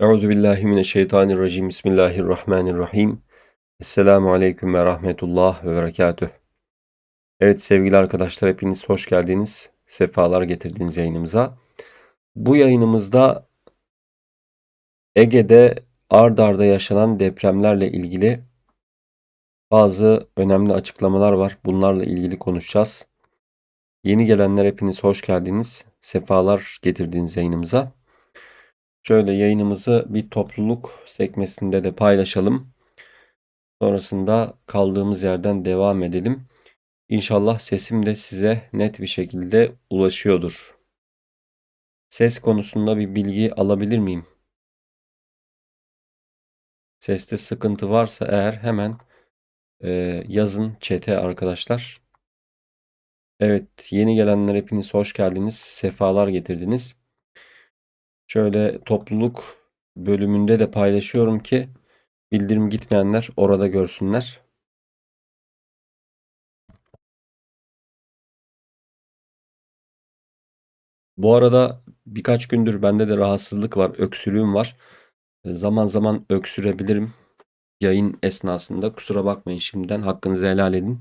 Euzu billahi mineşşeytanirracim. Bismillahirrahmanirrahim. Esselamu aleyküm ve rahmetullah ve berekatüh. Evet sevgili arkadaşlar hepiniz hoş geldiniz. Sefalar getirdiniz yayınımıza. Bu yayınımızda Ege'de ard arda yaşanan depremlerle ilgili bazı önemli açıklamalar var. Bunlarla ilgili konuşacağız. Yeni gelenler hepiniz hoş geldiniz. Sefalar getirdiniz yayınımıza. Şöyle yayınımızı bir topluluk sekmesinde de paylaşalım. Sonrasında kaldığımız yerden devam edelim. İnşallah sesim de size net bir şekilde ulaşıyordur. Ses konusunda bir bilgi alabilir miyim? Seste sıkıntı varsa eğer hemen e, yazın çete arkadaşlar. Evet yeni gelenler hepiniz hoş geldiniz. Sefalar getirdiniz. Şöyle topluluk bölümünde de paylaşıyorum ki bildirim gitmeyenler orada görsünler. Bu arada birkaç gündür bende de rahatsızlık var, öksürüğüm var. Zaman zaman öksürebilirim yayın esnasında. Kusura bakmayın şimdiden hakkınızı helal edin.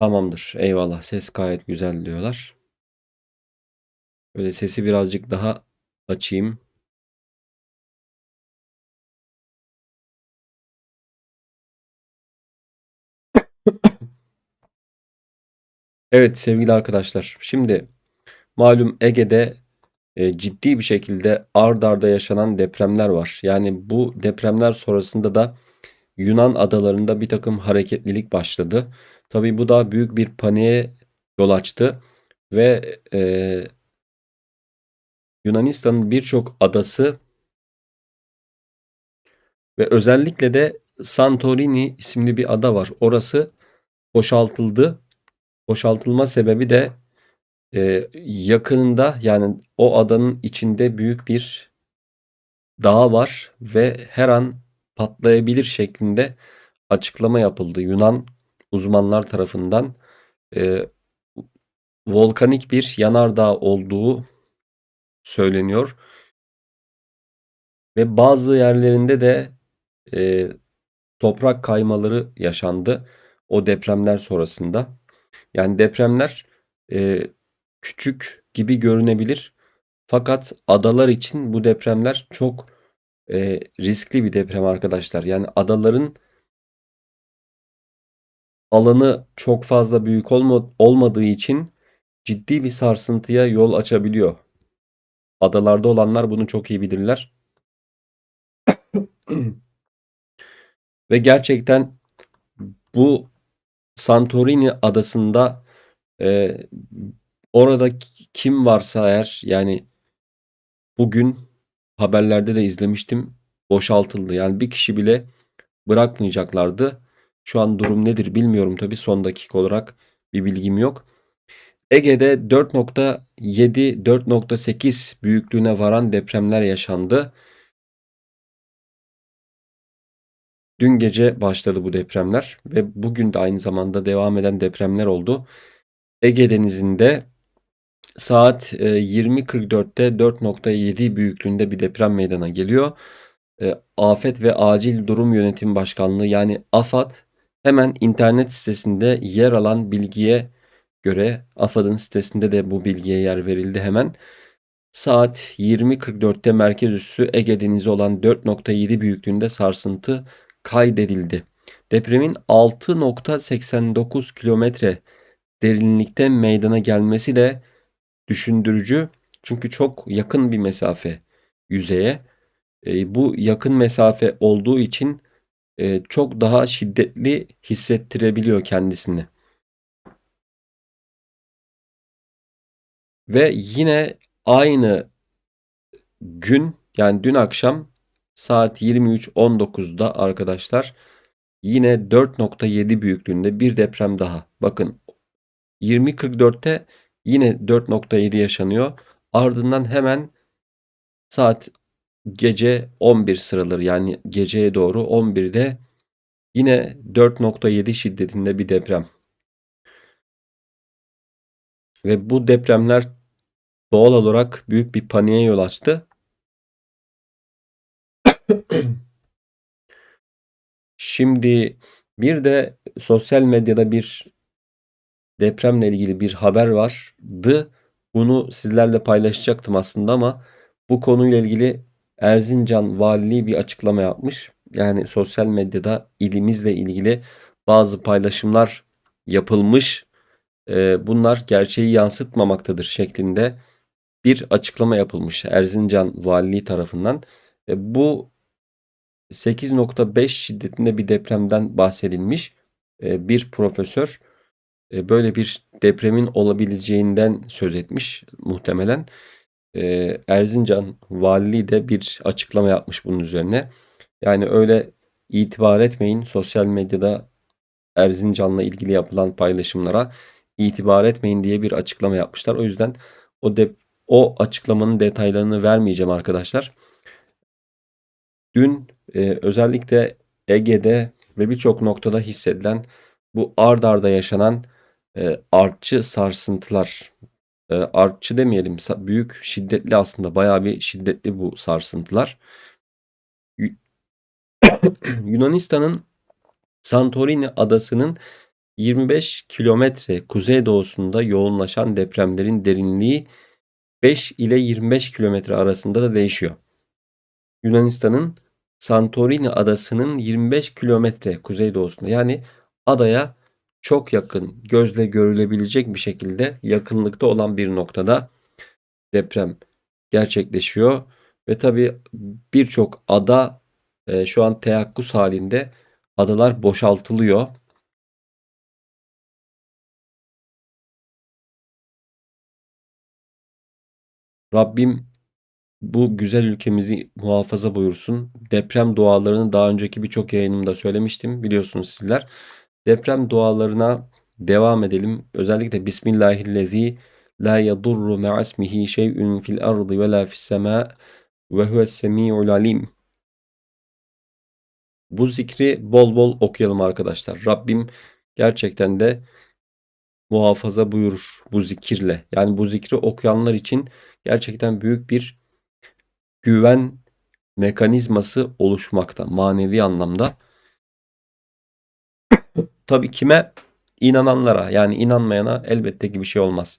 Tamamdır. Eyvallah. Ses gayet güzel diyorlar. Böyle sesi birazcık daha açayım. Evet sevgili arkadaşlar. Şimdi malum Ege'de e, ciddi bir şekilde ard arda yaşanan depremler var. Yani bu depremler sonrasında da Yunan adalarında bir takım hareketlilik başladı. Tabii bu da büyük bir paniğe yol açtı ve e, Yunanistan'ın birçok adası ve özellikle de Santorini isimli bir ada var. Orası boşaltıldı. Boşaltılma sebebi de e, yakınında yani o adanın içinde büyük bir dağ var ve her an patlayabilir şeklinde açıklama yapıldı Yunan uzmanlar tarafından. E, volkanik bir yanardağ olduğu söyleniyor. Ve bazı yerlerinde de e, toprak kaymaları yaşandı o depremler sonrasında. Yani depremler e, küçük gibi görünebilir. Fakat adalar için bu depremler çok e, riskli bir deprem arkadaşlar. Yani adaların alanı çok fazla büyük olma, olmadığı için ciddi bir sarsıntıya yol açabiliyor. Adalarda olanlar bunu çok iyi bilirler. Ve gerçekten bu Santorini adasında e, orada kim varsa eğer yani bugün haberlerde de izlemiştim boşaltıldı. Yani bir kişi bile bırakmayacaklardı. Şu an durum nedir bilmiyorum tabi son dakika olarak bir bilgim yok. Ege'de 4.7 4.8 büyüklüğüne varan depremler yaşandı. Dün gece başladı bu depremler ve bugün de aynı zamanda devam eden depremler oldu. Ege Denizi'nde saat 20.44'te e, 4.7 büyüklüğünde bir deprem meydana geliyor. E, Afet ve Acil Durum Yönetim Başkanlığı yani AFAD hemen internet sitesinde yer alan bilgiye göre AFAD'ın sitesinde de bu bilgiye yer verildi hemen. Saat 20.44'te merkez üssü Ege Denizi olan 4.7 büyüklüğünde sarsıntı kaydedildi. Depremin 6.89 kilometre derinlikte meydana gelmesi de düşündürücü. Çünkü çok yakın bir mesafe yüzeye. E, bu yakın mesafe olduğu için e, çok daha şiddetli hissettirebiliyor kendisini. Ve yine aynı gün yani dün akşam saat 23.19'da arkadaşlar yine 4.7 büyüklüğünde bir deprem daha. Bakın 20.44'te yine 4.7 yaşanıyor. Ardından hemen saat gece 11 sıraları yani geceye doğru 11'de yine 4.7 şiddetinde bir deprem. Ve bu depremler doğal olarak büyük bir paniğe yol açtı. Şimdi bir de sosyal medyada bir depremle ilgili bir haber vardı. Bunu sizlerle paylaşacaktım aslında ama bu konuyla ilgili Erzincan Valiliği bir açıklama yapmış. Yani sosyal medyada ilimizle ilgili bazı paylaşımlar yapılmış. Ee, bunlar gerçeği yansıtmamaktadır şeklinde bir açıklama yapılmış Erzincan Valiliği tarafından. E, bu 8.5 şiddetinde bir depremden bahsedilmiş. E, bir profesör e, böyle bir depremin olabileceğinden söz etmiş muhtemelen. E, Erzincan Valiliği de bir açıklama yapmış bunun üzerine. Yani öyle itibar etmeyin sosyal medyada Erzincan'la ilgili yapılan paylaşımlara itibar etmeyin diye bir açıklama yapmışlar. O yüzden o de, o açıklamanın detaylarını vermeyeceğim arkadaşlar. Dün e, özellikle Ege'de ve birçok noktada hissedilen bu ard arda yaşanan e, artçı sarsıntılar, e, artçı demeyelim, büyük şiddetli aslında bayağı bir şiddetli bu sarsıntılar. Yunanistan'ın Santorini adasının 25 kilometre kuzeydoğusunda yoğunlaşan depremlerin derinliği 5 ile 25 kilometre arasında da değişiyor. Yunanistan'ın Santorini adasının 25 kilometre kuzeydoğusunda yani adaya çok yakın gözle görülebilecek bir şekilde yakınlıkta olan bir noktada deprem gerçekleşiyor. Ve tabi birçok ada e, şu an teyakkuz halinde adalar boşaltılıyor. Rabbim bu güzel ülkemizi muhafaza buyursun. Deprem dualarını daha önceki birçok yayınımda söylemiştim biliyorsunuz sizler. Deprem dualarına devam edelim. Özellikle Bismillahirrahmanirrahim. La yadurru ma'asmihi şey'un fil ardı ve la fis sema ve huves alim. Bu zikri bol bol okuyalım arkadaşlar. Rabbim gerçekten de muhafaza buyurur bu zikirle. Yani bu zikri okuyanlar için gerçekten büyük bir güven mekanizması oluşmakta manevi anlamda. Tabii kime? İnananlara yani inanmayana elbette ki bir şey olmaz.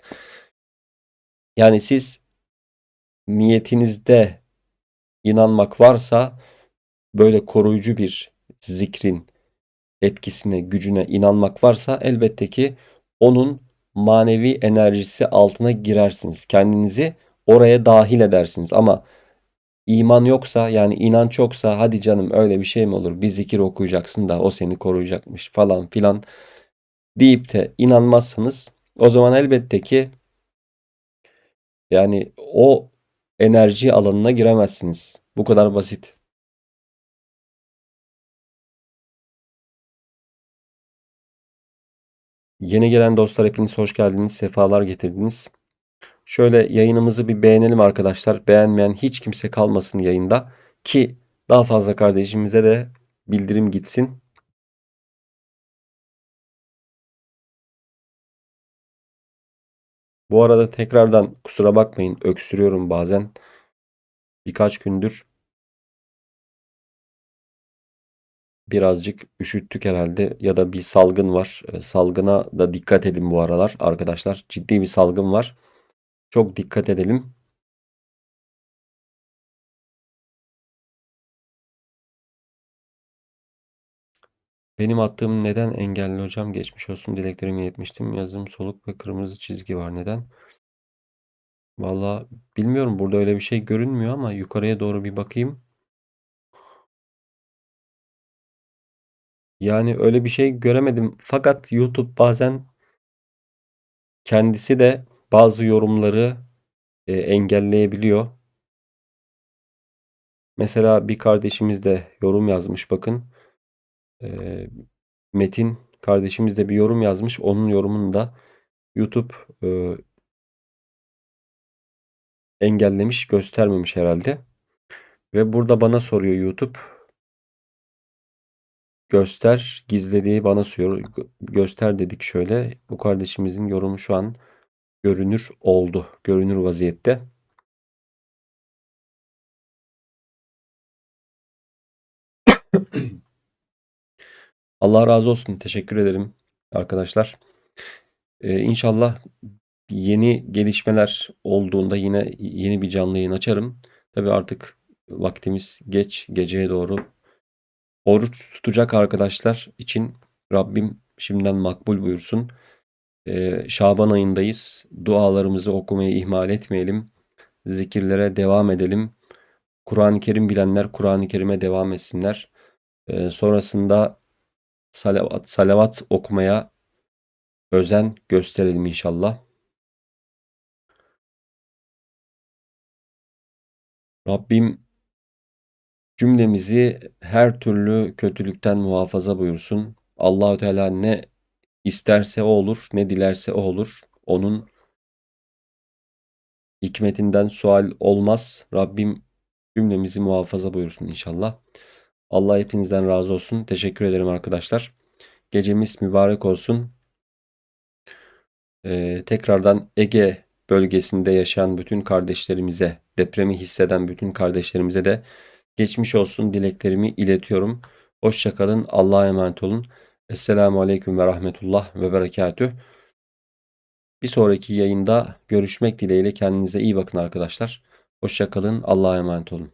Yani siz niyetinizde inanmak varsa böyle koruyucu bir zikrin etkisine, gücüne inanmak varsa elbette ki onun manevi enerjisi altına girersiniz. Kendinizi oraya dahil edersiniz. Ama iman yoksa yani inanç yoksa hadi canım öyle bir şey mi olur? Bir zikir okuyacaksın da o seni koruyacakmış falan filan deyip de inanmazsanız o zaman elbette ki yani o enerji alanına giremezsiniz. Bu kadar basit. Yeni gelen dostlar hepiniz hoş geldiniz. Sefalar getirdiniz. Şöyle yayınımızı bir beğenelim arkadaşlar. Beğenmeyen hiç kimse kalmasın yayında. Ki daha fazla kardeşimize de bildirim gitsin. Bu arada tekrardan kusura bakmayın öksürüyorum bazen. Birkaç gündür birazcık üşüttük herhalde ya da bir salgın var. E, salgına da dikkat edin bu aralar arkadaşlar. Ciddi bir salgın var. Çok dikkat edelim. Benim attığım neden engelli hocam? Geçmiş olsun dileklerimi iletmiştim. Yazım soluk ve kırmızı çizgi var. Neden? Valla bilmiyorum. Burada öyle bir şey görünmüyor ama yukarıya doğru bir bakayım. Yani öyle bir şey göremedim. Fakat YouTube bazen kendisi de bazı yorumları e, engelleyebiliyor. Mesela bir kardeşimiz de yorum yazmış bakın. E, Metin kardeşimiz de bir yorum yazmış. Onun yorumunu da YouTube e, engellemiş, göstermemiş herhalde. Ve burada bana soruyor YouTube. Göster, gizlediği bana soruyor. Göster dedik şöyle. Bu kardeşimizin yorumu şu an görünür oldu. Görünür vaziyette. Allah razı olsun. Teşekkür ederim arkadaşlar. Ee, inşallah yeni gelişmeler olduğunda yine yeni bir canlı yayın açarım. Tabii artık vaktimiz geç, geceye doğru. Oruç tutacak arkadaşlar için Rabbim şimdiden makbul buyursun. Ee, Şaban ayındayız. Dualarımızı okumayı ihmal etmeyelim. Zikirlere devam edelim. Kur'an-ı Kerim bilenler Kur'an-ı Kerim'e devam etsinler. Ee, sonrasında salavat, salavat okumaya özen gösterelim inşallah. Rabbim cümlemizi her türlü kötülükten muhafaza buyursun. Allahü Teala ne isterse o olur, ne dilerse o olur. Onun hikmetinden sual olmaz. Rabbim cümlemizi muhafaza buyursun inşallah. Allah hepinizden razı olsun. Teşekkür ederim arkadaşlar. Gecemiz mübarek olsun. Ee, tekrardan Ege bölgesinde yaşayan bütün kardeşlerimize, depremi hisseden bütün kardeşlerimize de geçmiş olsun dileklerimi iletiyorum. Hoşçakalın. Allah'a emanet olun. Esselamu Aleyküm ve Rahmetullah ve Berekatüh. Bir sonraki yayında görüşmek dileğiyle kendinize iyi bakın arkadaşlar. Hoşçakalın. Allah'a emanet olun.